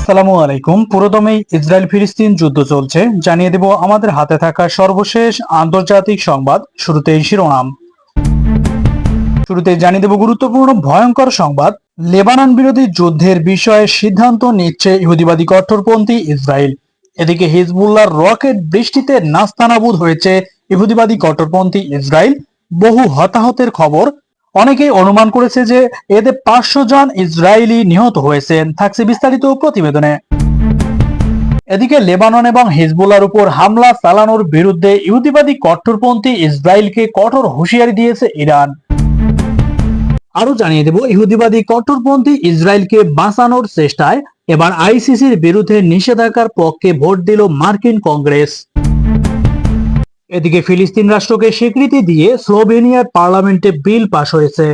আসসালামু আলাইকুম। পুরোদমে ইসরায়েল ফিলিস্তিন যুদ্ধ চলছে। জানিয়ে দেব, আমাদের হাতে থাকা সর্বশেষ আন্তর্জাতিক সংবাদ। শুরুতেই শিরোনাম। শুরুতে জানিয়ে দেব, গুরুত্বপূর্ণ, ভয়ঙ্কর সংবাদ। লেবানন বিরোধী যুদ্ধের বিষয়ে সিদ্ধান্ত নিচ্ছে ইহুদিবাদী কট্টরপন্থী ইসরায়েল। এদিকে হিজবুল্লাহর রকেট বৃষ্টিতে নাস্তানাবুদ হয়েছে ইহুদিবাদী কট্টরপন্থী ইসরায়েল। বহু হতাহতের খবর। অনেকেই অনুমান করেছে যে এতে পাঁচশো জন ইসরায়েলি নিহত হয়েছেন, থাকছে বিস্তারিত প্রতিবেদনে। এদিকে লেবানন এবং হিজবুল্লার উপর হামলা চালানোর বিরুদ্ধে ইহুদিবাদী কট্টরপন্থী ইসরায়েলকে কঠোর হুঁশিয়ারি দিয়েছে ইরান। আরও জানিয়ে দেব, ইহুদিবাদী কট্টরপন্থী ইসরায়েলকে বাঁচানোর চেষ্টায় এবার আইসিসির বিরুদ্ধে নিষেধাজ্ঞার পক্ষে ভোট দিল মার্কিন কংগ্রেস। এদিকে ফিলিস্তিন রাষ্ট্রকে স্বীকৃতি দিয়ে স্লোভেনিয়ার পার্লামেন্টে বিল পাশ হয়েছে।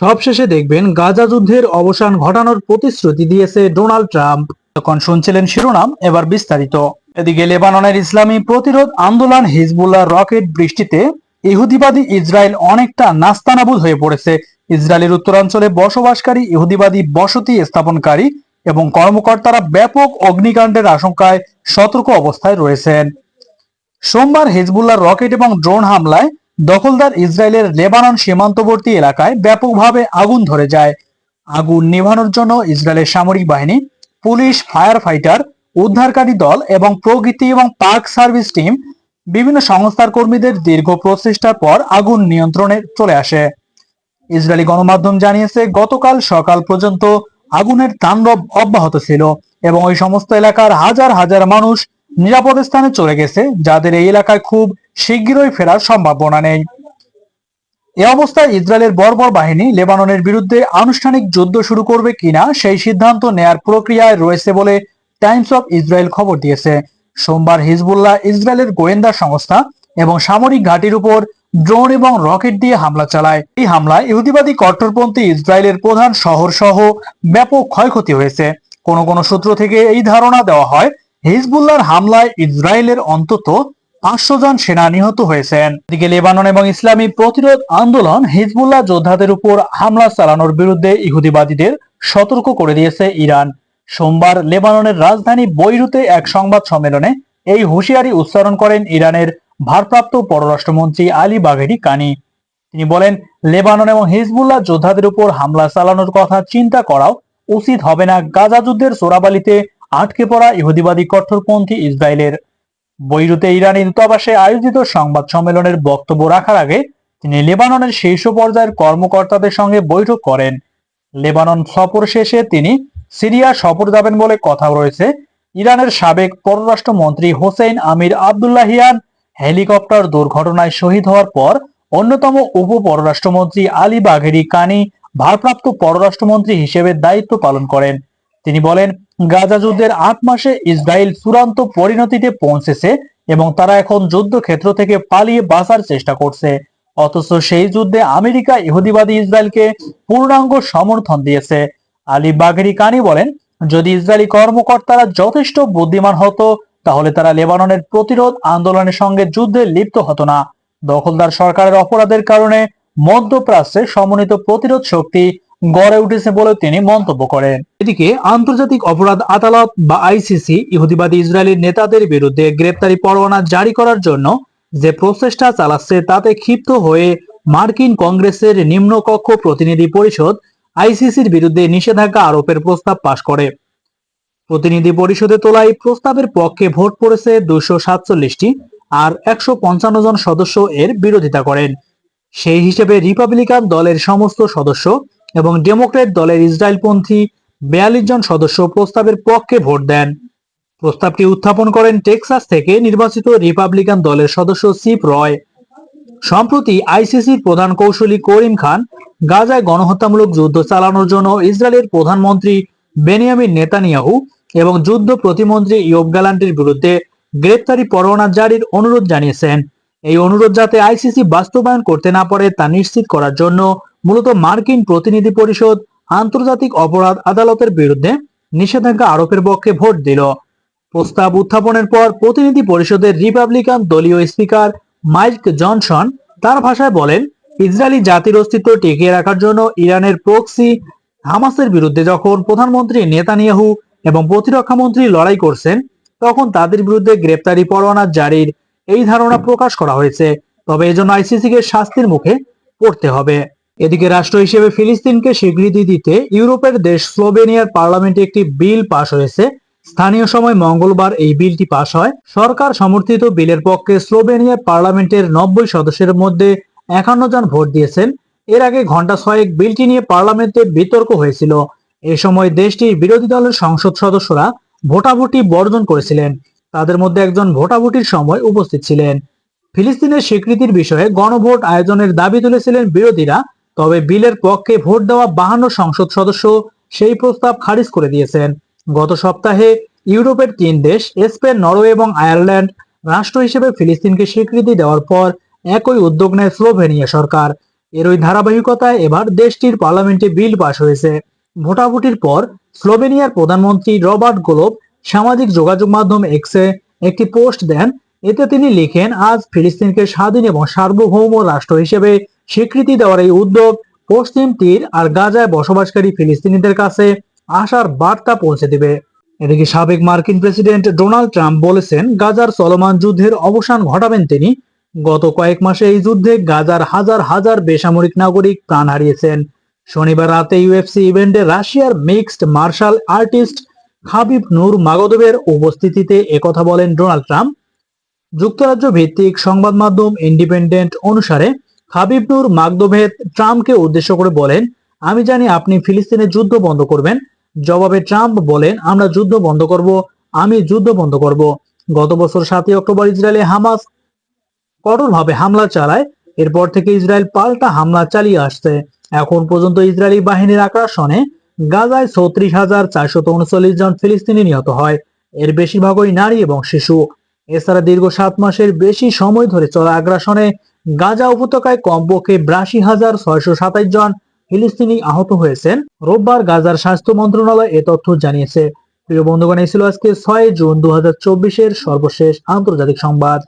সবশেষে দেখবেন গাজা যুদ্ধের অবসান ঘটানোর প্রতিশ্রুতি দিয়েছে ডোনাল্ড ট্রাম্প। তখন শুনছিলেন শিরোনাম, এবার বিস্তারিত। এদিকে লেবাননের ইসলামী প্রতিরোধ আন্দোলন হিজবুল্লাহ রকেট বৃষ্টিতে ইহুদিবাদী ইসরায়েল অনেকটা নাস্তানাবুদ হয়ে পড়েছে। ইসরায়েলের উত্তরাঞ্চলে বসবাসকারী ইহুদিবাদী বসতি স্থাপনকারী এবং কর্মকর্তারা ব্যাপক অগ্নিকাণ্ডের আশঙ্কায় সতর্ক অবস্থায় রয়েছেন। সোমবার হিজবুল্লাহ রকেট এবং ড্রোন হামলায় দখলদার ইসরায়েলের লেবানন সীমান্তবর্তী এলাকায় ব্যাপকভাবে আগুন ধরে যায়। আগুন নেভানোর জন্য ইসরায়েলের সামরিক বাহিনী, পুলিশ ফায়ার ফাইটার উদ্ধারকারী দল এবং প্রকৃতি এবং পার্ক সার্ভিস টিম, বিভিন্ন সংস্থার কর্মীদের দীর্ঘ প্রচেষ্টার পর আগুন নিয়ন্ত্রণে চলে আসে। ইসরায়েলি গণমাধ্যম জানিয়েছে, গতকাল সকাল পর্যন্ত আগুনের তাণ্ডব অব্যাহত ছিল এবং ওই সমস্ত এলাকার হাজার হাজার মানুষ নিরাপদ স্থানে চলে গেছে, যাদের এই এলাকায় খুব শীঘ্রই ফেরার সম্ভাবনা নেই। এ অবস্থায় ইসরায়েলের বর্বর বাহিনী লেবাননের বিরুদ্ধে আনুষ্ঠানিক যুদ্ধ শুরু করবে কিনা সেই সিদ্ধান্ত নেয়ার প্রক্রিয়ায় রয়েছে বলে টাইমস অফ ইসরায়েল খবর দিয়েছে। সোমবার হিজবুল্লাহ ইসরায়েলের গোয়েন্দা সংস্থা এবং সামরিক ঘাঁটির উপর ড্রোন এবং রকেট দিয়ে হামলা চালায়। এই হামলায় ইহুদিবাদী কট্টরপন্থী ইসরায়েলের প্রধান শহর সহ ব্যাপক ক্ষয়ক্ষতি হয়েছে। কোন কোন সূত্র থেকে এই ধারণা দেওয়া হয় হিজবুল্লাহর হামলায় ইসরায়েলের অন্তত পাঁচশো জন সেনা নিহত হয়েছেন। এদিকে লেবানন এবং ইসলামী প্রতিরোধ আন্দোলন হিজবুল্লাহ যোদ্ধাদের উপর হামলা চালানোর বিরুদ্ধে ইহুদিবাদীদের সতর্ক করে দিয়েছে ইরান। সোমবার লেবাননের রাজধানী বৈরুতে এক সংবাদ সম্মেলনে এই হুঁশিয়ারি উচ্চারণ করেন ইরানের ভারপ্রাপ্ত পররাষ্ট্রমন্ত্রী আলী বাঘেরি কানি। তিনি বলেন, লেবানন এবং হিজবুল্লাহ যোদ্ধাদের উপর হামলা চালানোর কথা চিন্তা করাও উচিত হবে না। গাজা যুদ্ধের চোরাবালিতে আটকে পড়া ইহুদিবাদী কঠোরপন্থী ইসরায়েলের বৈরুতে ইরানি দূতাবাসে আয়োজিত সংবাদ সম্মেলনের বক্তব্য রাখার আগে তিনি লেবাননের শীর্ষ পর্যায়ের কর্মকর্তাদের সঙ্গে বৈঠক করেন। লেবানন সফর শেষে তিনি সিরিয়া সফর যাবেন বলে কথা রয়েছে। ইরানের সাবেক পররাষ্ট্রমন্ত্রী হোসেন আমির আবদুল্লাহিয়ান হেলিকপ্টার দুর্ঘটনায় শহীদ হওয়ার পর অন্যতম উপ পররাষ্ট্রমন্ত্রী আলী বাঘেরি কানি ভারপ্রাপ্ত পররাষ্ট্রমন্ত্রী হিসেবে দায়িত্ব পালন করেন। তিনি বলেন, গাজা যুদ্ধের আট মাসে ইসরায়েল চূড়ান্ত পরিণতিতে পৌঁছেছে এবং তারা এখন যুদ্ধক্ষেত্র থেকে পালিয়ে বাঁচার চেষ্টা করছে। অথচ সেই যুদ্ধে আমেরিকা ইহুদিবাদী ইসরায়েলকে পূর্ণাঙ্গ সমর্থন দিয়েছে। আলী বাঘেরি কানি বলেন, যদি ইসরায়েলি কর্মকর্তারা যথেষ্ট বুদ্ধিমান হতো, তাহলে তারা লেবাননের প্রতিরোধ আন্দোলনের সঙ্গে যুদ্ধে লিপ্ত হতো না। দখলদার সরকারের অপরাধের কারণে মধ্যপ্রাচ্যে সমন্বিত প্রতিরোধ শক্তি গড়ে উঠেছে বলে তিনি মন্তব্য করেন। এদিকে আন্তর্জাতিক অপরাধ আদালত বা আইসিসি ইহুদিবাদী ইসরায়েলের নেতাদের বিরুদ্ধে গ্রেপ্তারি পরোয়ানা জারি করার জন্য যে প্রচেষ্টা চালাচ্ছে তাতে ক্ষিপ্ত হয়ে মার্কিন কংগ্রেসের নিম্নকক্ষ প্রতিনিধি পরিষদ আইসিসির বিরুদ্ধে নিষেধাজ্ঞা আরোপের প্রস্তাব পাশ করে। প্রতিনিধি পরিষদে তোলা এই প্রস্তাবের পক্ষে ভোট পড়েছে দুশো সাতচল্লিশটি আর একশো পঞ্চান্ন জন সদস্য এর বিরোধিতা করেন। সেই হিসেবে রিপাবলিকান দলের সমস্ত সদস্য এবং ডেমোক্রেট দলের ইসরায়েলপন্থী বিয়াল্লিশ জন সদস্য প্রস্তাবের পক্ষে ভোট দেন। প্রস্তাবটি উত্থাপন করেন টেক্সাস থেকে নির্বাচিত রিপাবলিকান দলের সদস্য সিপ রয়। সম্প্রতি আইসিসির প্রধান কৌশলী করিম খান গাজায় গণহত্যামূলক যুদ্ধ চালানোর জন্য ইসরায়েলের প্রধানমন্ত্রী বেনিয়ামিন নেতানিয়াহু এবং যুদ্ধ প্রতিমন্ত্রী ইয়োব গ্যালান্টের বিরুদ্ধে গ্রেপ্তারি পরোয়ানা জারির অনুরোধ জানিয়েছেন। এই অনুরোধ যাতে আইসিসি বাস্তবায়ন করতে না পারে তা নিশ্চিত করার জন্য মূলত মার্কিন প্রতিনিধি পরিষদ আন্তর্জাতিক অপরাধ আদালতের বিরুদ্ধে নিষেধাজ্ঞা আরোপের পক্ষে ভোট দিল। প্রস্তাব উত্থাপনের পর প্রতিনিধি পরিষদের রিপাবলিকান দলীয় স্পিকার মাইক জনসন তার ভাষায় বলেন, ইসরায়েলি জাতির অস্তিত্ব টিকিয়ে রাখার জন্য ইরানের প্রক্সি হামাসের বিরুদ্ধে যখন প্রধানমন্ত্রী নেতানিয়াহু এবং প্রতিরক্ষা মন্ত্রী লড়াই করছেন, তখন তাদের বিরুদ্ধে গ্রেপ্তারি পরোয়ানা জারির এই ধারণা প্রকাশ করা হয়েছে। তবে এজন্য আইসিসি কে শাস্তির মুখে পড়তে হবে। এদিকে রাষ্ট্র হিসেবে ফিলিস্তিনকে স্বীকৃতি দিতে ইউরোপের দেশ স্লোভেনিয়ার পার্লামেন্টে একটি বিল পাশ হয়েছে। স্থানীয় সময় মঙ্গলবার এই বিলটি পাশ হয়। সরকার সমর্থিত বিলের পক্ষে স্লোভেনিয়ার পার্লামেন্টের নব্বই সদস্যের মধ্যে একান্ন জন ভোট দিয়েছেন। এর আগে ঘণ্টা ছয়েক বিলটি নিয়ে পার্লামেন্টে বিতর্ক হয়েছিল। এ সময় দেশটির বিরোধী দলের সংসদ সদস্যরা ভোটাভুটি বর্জন করেছিলেন। তাদের মধ্যে একজন ভোটাভুটির সময় উপস্থিত ছিলেন। ফিলিস্তিনের স্বীকৃতির বিষয়ে গণভোট আয়োজনের দাবি তুলেছিলেন বিরোধীরা। তবে বিলের পক্ষে ভোট দেওয়া বাহান্ন সংসদ সদস্য সেই প্রস্তাব খারিজ করে দিয়েছেন। গত সপ্তাহে ইউরোপের তিন দেশ, স্পেন, নরওয়ে এবং আয়ারল্যান্ড, রাষ্ট্র হিসেবে ফিলিস্তিনকে স্বীকৃতি দেওয়ার পর একই উদ্যোগ নেয় স্লোভেনিয়া সরকার। এরই ধারাবাহিকতায় এবার দেশটির পার্লামেন্টে বিল পাশ হয়েছে। ভোটাভুটির পর স্লোভেনিয়ার প্রধানমন্ত্রী রবার্ট গোলোব সামাজিক যোগাযোগ মাধ্যম এক্সে একটি পোস্ট দেন। এতে তিনি লিখেন, আজ ফিলিস্তিনকে স্বাধীন এবং সার্বভৌম রাষ্ট্র হিসেবে স্বীকৃতি দেওয়ার এই উদ্যোগ পশ্চিম তীর আর গাজায় বসবাসকারী ফিলিস্তিনিদের কাছে আশার বার্তা পৌঁছে দেবে। এদিকে সাবেক মার্কিন প্রেসিডেন্ট ডোনাল্ড ট্রাম্প বলেছেন, গাজার চলমান যুদ্ধের অবসান ঘটাবেন তিনি। গত কয়েক মাসে এই যুদ্ধে গাজার হাজার হাজার বেসামরিক নাগরিক প্রাণ হারিয়েছেন। শনিবার রাতে ইউএফসি ইভেন্টে রাশিয়ার mixed martial artist Khabib Nur মাগদবের উপস্থিতিতে একথা বলেন ডোনাল্ড ট্রাম্প। যুক্তরাজ্য ভিত্তিক সংবাদ মাধ্যম ইন্ডিপেন্ডেন্ট অনুসারে হাবিব নূর মাগদোভেদ ট্রাম্পকে উদ্দেশ্য করে বলেন, আমি জানি আপনি ফিলিস্তিনের যুদ্ধ বন্ধ করবেন। জবাবে ট্রাম্প বলেন, আমরা যুদ্ধ বন্ধ করব, আমি যুদ্ধ বন্ধ করব। গত বছর সাতই অক্টোবর ইসরায়েলে হামাস কঠোরভাবে হামলা চালায়, এরপর থেকে ইসরায়েল পাল্টা হামলা চালিয়ে আসছে। এখন পর্যন্ত ইসরায়েলি বাহিনীর আগ্রাসনে গাজায় চৌত্রিশ হাজার চারশত উনচল্লিশ জন ফিলিস্তিনি নিহত হয়। এর বেশিরভাগই নারী এবং শিশু। এছাড়া দীর্ঘ সাত মাসের বেশি সময় ধরে চলা আগ্রাসনে গাজা উপত্যকায় কমপক্ষে বিরাশি হাজার ছয়শো সাতাইশ জন ফিলিস্তিনি আহত হয়েছেন। রোববার গাজার স্বাস্থ্য মন্ত্রণালয় এ তথ্য জানিয়েছে। প্রিয় বন্ধুগণ, এই ছিল আজকে ছয় জুন দু হাজার সর্বশেষ আন্তর্জাতিক সংবাদ।